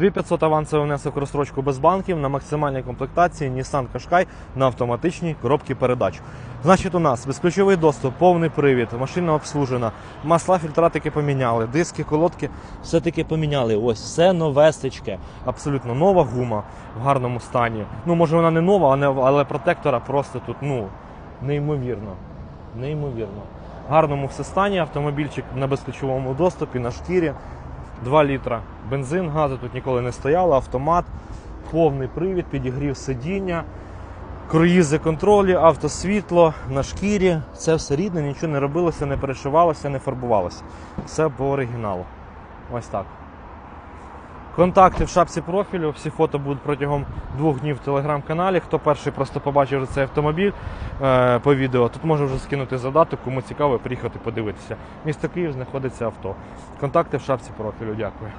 2500 авансовий внесок розстрочку без банків на максимальній комплектації Nissan Qashqai на автоматичній коробці передач. Значить, у нас безключовий доступ, повний привід, машина обслужена, масла фільтратики поміняли, диски, колодки все-таки поміняли. Ось все новестечке, абсолютно нова гума в гарному стані. Ну, може вона не нова, але- протектора просто тут ну, неймовірно. Неймовірно. В гарному все стані автомобільчик на безключовому доступі, на шкірі. 2 літра бензин, газу тут ніколи не стояло, автомат, повний привід, підігрів сидіння, круїзи контролі, автосвітло на шкірі. Це все рідне, нічого не робилося, не перешивалося, не фарбувалося. Все по оригіналу. Ось так. Контакти в шапці профілю, всі фото будуть протягом двох днів в телеграм-каналі. Хто перший просто побачив цей автомобіль е, по відео, тут може вже скинути задаток, кому цікаво приїхати подивитися. Місто Київ знаходиться авто. Контакти в шапці профілю. Дякую.